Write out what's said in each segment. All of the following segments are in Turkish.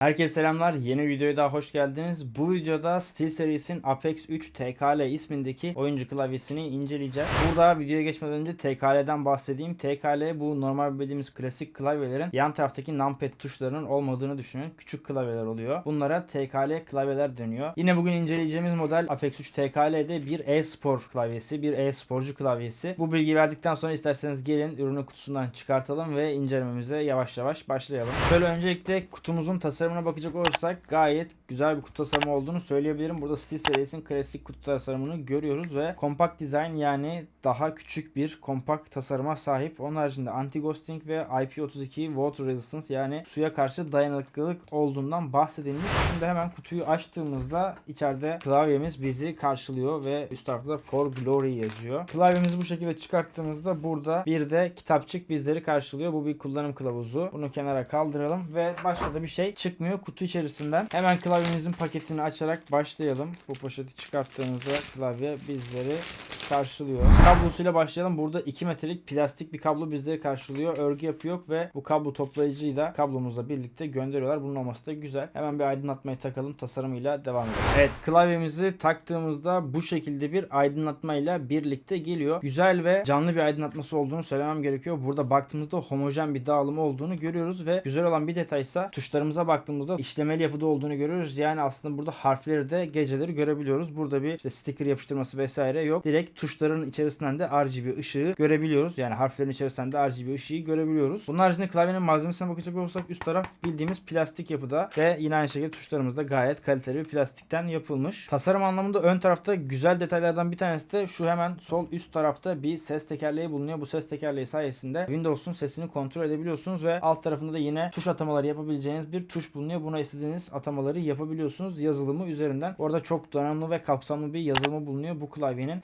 Herkese selamlar. Yeni videoya daha hoş geldiniz. Bu videoda SteelSeries'in Apex 3 TKL ismindeki oyuncu klavyesini inceleyeceğiz. Burada videoya geçmeden önce TKL'den bahsedeyim. TKL bu normal bildiğimiz klasik klavyelerin yan taraftaki numpad tuşlarının olmadığını düşünün. Küçük klavyeler oluyor. Bunlara TKL klavyeler deniyor. Yine bugün inceleyeceğimiz model Apex 3 TKL'de bir e-spor klavyesi, bir e-sporcu klavyesi. Bu bilgiyi verdikten sonra isterseniz gelin ürünü kutusundan çıkartalım ve incelememize yavaş yavaş başlayalım. Şöyle öncelikle kutumuzun tasarımına bakacak olursak gayet güzel bir kutu tasarımı olduğunu söyleyebilirim. Burada SteelSeries'in klasik kutu tasarımını görüyoruz ve kompakt design yani daha küçük bir kompakt tasarıma sahip. Onun haricinde anti-ghosting ve IP32 water resistance yani suya karşı dayanıklılık olduğundan bahsedilmiş. Şimdi hemen kutuyu açtığımızda içeride klavyemiz bizi karşılıyor ve üst tarafta For Glory yazıyor. Klavyemizi bu şekilde çıkarttığımızda burada bir de kitapçık bizleri karşılıyor. Bu bir kullanım kılavuzu. Bunu kenara kaldıralım ve başka da bir şey çıkmıyor kutu içerisinden. Hemen klavyemizin paketini açarak başlayalım. Bu poşeti çıkarttığımızda klavye bizleri karşılıyor. Kablosuyla başlayalım. Burada 2 metrelik plastik bir kablo bizleri karşılıyor. Örgü yapı yok ve bu kablo toplayıcıyı da kablomuzla birlikte gönderiyorlar. Bunun olması da güzel. Hemen bir aydınlatmayı takalım. Tasarımıyla devam edelim. Evet klavyemizi taktığımızda bu şekilde bir aydınlatmayla birlikte geliyor. Güzel ve canlı bir aydınlatması olduğunu söylemem gerekiyor. Burada baktığımızda homojen bir dağılım olduğunu görüyoruz ve güzel olan bir detaysa tuşlarımıza baktığımızda işlemeli yapıda olduğunu görüyoruz. Yani aslında burada harfleri de geceleri görebiliyoruz. Burada bir işte sticker yapıştırması vesaire yok. Direkt tuşların içerisinden de RGB ışığı görebiliyoruz. Yani harflerin içerisinden de RGB ışığı görebiliyoruz. Bunun haricinde klavyenin malzemesine bakacak olursak üst taraf bildiğimiz plastik yapıda ve yine aynı şekilde tuşlarımız da gayet kaliteli bir plastikten yapılmış. Tasarım anlamında ön tarafta güzel detaylardan bir tanesi de şu hemen sol üst tarafta bir ses tekerleği bulunuyor. Bu ses tekerleği sayesinde Windows'un sesini kontrol edebiliyorsunuz ve alt tarafında da yine tuş atamaları yapabileceğiniz bir tuş bulunuyor. Buna istediğiniz atamaları yapabiliyorsunuz yazılımı üzerinden. Orada çok donanımlı ve kapsamlı bir yazılımı bulunuyor. Bu klavyenin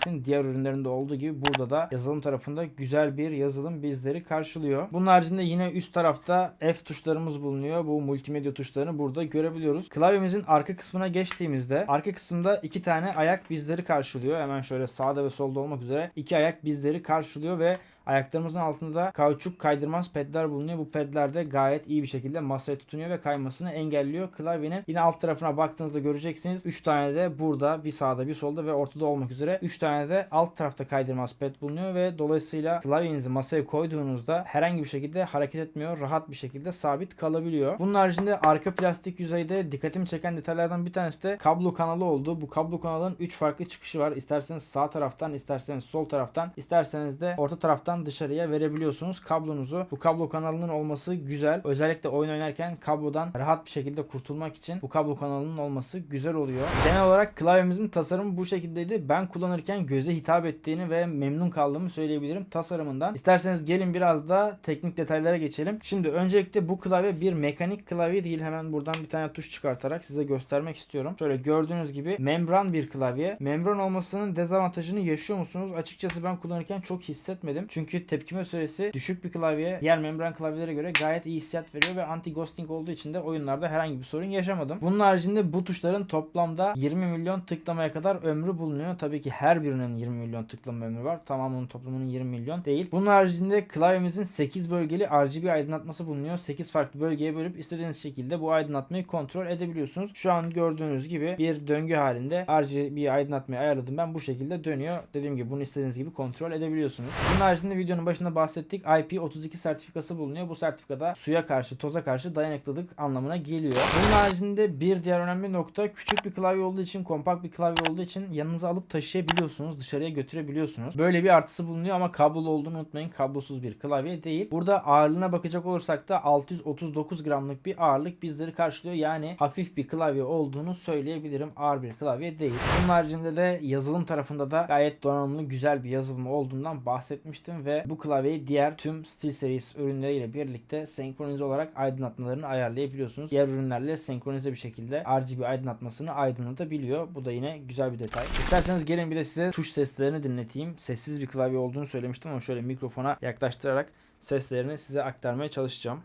SteelSeries'in diğer ürünlerinde olduğu gibi burada da yazılım tarafında güzel bir yazılım bizleri karşılıyor. Bunun haricinde yine üst tarafta F tuşlarımız bulunuyor. Bu multimedya tuşlarını burada görebiliyoruz. Klavyemizin arka kısmına geçtiğimizde arka kısımda iki tane ayak bizleri karşılıyor. Hemen şöyle sağda ve solda olmak üzere iki ayak bizleri karşılıyor ve Ayaklarımızın altında kauçuk kaydırmaz pedler bulunuyor. Bu pedler de gayet iyi bir şekilde masaya tutunuyor ve kaymasını engelliyor. Klavyenin yine alt tarafına baktığınızda göreceksiniz. 3 tane de burada bir sağda bir solda ve ortada olmak üzere 3 tane de alt tarafta kaydırmaz ped bulunuyor ve dolayısıyla klavyenizi masaya koyduğunuzda herhangi bir şekilde hareket etmiyor. Rahat bir şekilde sabit kalabiliyor. Bunun haricinde arka plastik yüzeyde dikkatimi çeken detaylardan bir tanesi de kablo kanalı oldu. Bu kablo kanalın 3 farklı çıkışı var. İsterseniz sağ taraftan, isterseniz sol taraftan, isterseniz de orta taraftan dışarıya verebiliyorsunuz kablonuzu. Bu kablo kanalının olması güzel. Özellikle oyun oynarken kablodan rahat bir şekilde kurtulmak için bu kablo kanalının olması güzel oluyor. Genel olarak klavyemizin tasarımı bu şekildeydi. Ben kullanırken göze hitap ettiğini ve memnun kaldığımı söyleyebilirim tasarımından. İsterseniz gelin biraz da teknik detaylara geçelim. Şimdi öncelikle bu klavye bir mekanik klavye değil. Hemen buradan bir tane tuş çıkartarak size göstermek istiyorum. Şöyle gördüğünüz gibi membran bir klavye. Membran olmasının dezavantajını yaşıyor musunuz? Açıkçası ben kullanırken çok hissetmedim. Çünkü tepkime süresi düşük bir klavye. Diğer membran klavyelere göre gayet iyi hissiyat veriyor ve anti ghosting olduğu için de oyunlarda herhangi bir sorun yaşamadım. Bunun haricinde bu tuşların toplamda 20 milyon tıklamaya kadar ömrü bulunuyor. Tabii ki her birinin 20 milyon tıklama ömrü var. Tamamının toplamının 20 milyon değil. Bunun haricinde klavyemizin 8 bölgeli RGB aydınlatması bulunuyor. 8 farklı bölgeye bölüp istediğiniz şekilde bu aydınlatmayı kontrol edebiliyorsunuz. Şu an gördüğünüz gibi bir döngü halinde RGB aydınlatmayı ayarladım. Ben bu şekilde dönüyor. Dediğim gibi bunu istediğiniz gibi kontrol edebiliyorsunuz. Bunun haricinde videonun başında bahsettik. IP32 sertifikası bulunuyor. Bu sertifikada suya karşı, toza karşı dayanıklılık anlamına geliyor. Bunun haricinde bir diğer önemli nokta küçük bir klavye olduğu için, kompakt bir klavye olduğu için yanınıza alıp taşıyabiliyorsunuz. Dışarıya götürebiliyorsunuz. Böyle bir artısı bulunuyor ama kablolu olduğunu unutmayın. Kablosuz bir klavye değil. Burada ağırlığına bakacak olursak da 639 gramlık bir ağırlık bizleri karşılıyor. Yani hafif bir klavye olduğunu söyleyebilirim. Ağır bir klavye değil. Bunun haricinde de yazılım tarafında da gayet donanımlı güzel bir yazılım olduğundan bahsetmiştim ve bu klavyeyi diğer tüm SteelSeries ürünleriyle birlikte senkronize olarak aydınlatmalarını ayarlayabiliyorsunuz. Diğer ürünlerle senkronize bir şekilde RGB aydınlatmasını aydınlatabiliyor. Bu da yine güzel bir detay. İsterseniz gelin bir de size tuş seslerini dinleteyim. Sessiz bir klavye olduğunu söylemiştim ama şöyle mikrofona yaklaştırarak seslerini size aktarmaya çalışacağım.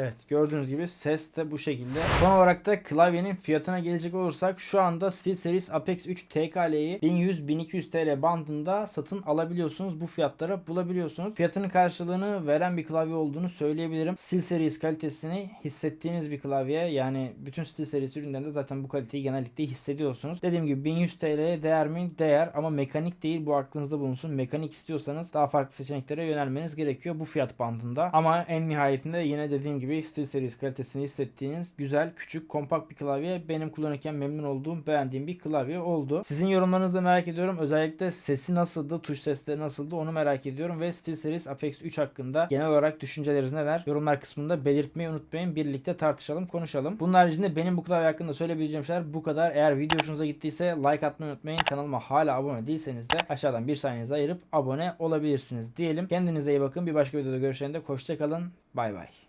Evet gördüğünüz gibi ses de bu şekilde. Son olarak da klavyenin fiyatına gelecek olursak şu anda SteelSeries Apex 3 TKL'yi 1100-1200 TL bandında satın alabiliyorsunuz. Bu fiyatlara bulabiliyorsunuz. Fiyatının karşılığını veren bir klavye olduğunu söyleyebilirim. SteelSeries kalitesini hissettiğiniz bir klavye. Yani bütün SteelSeries ürünlerinde zaten bu kaliteyi genellikle hissediyorsunuz. Dediğim gibi 1100 TL'ye değer mi? Değer ama mekanik değil. Bu aklınızda bulunsun. Mekanik istiyorsanız daha farklı seçeneklere yönelmeniz gerekiyor bu fiyat bandında. Ama en nihayetinde yine dediğim gibi SteelSeries kalitesini hissettiğiniz güzel, küçük, kompakt bir klavye. Benim kullanırken memnun olduğum, beğendiğim bir klavye oldu. Sizin yorumlarınızı da merak ediyorum. Özellikle sesi nasıldı, tuş sesleri nasıldı onu merak ediyorum ve SteelSeries Apex 3 hakkında genel olarak düşünceleriniz neler? Yorumlar kısmında belirtmeyi unutmayın. Birlikte tartışalım, konuşalım. Bunun haricinde benim bu klavye hakkında söyleyebileceğim şeyler bu kadar. Eğer video hoşunuza gittiyse like atmayı unutmayın. Kanalıma hala abone değilseniz de aşağıdan bir saniyenizi ayırıp abone olabilirsiniz diyelim. Kendinize iyi bakın. Bir başka videoda görüşlerinde hoşçakalın. Bay bay.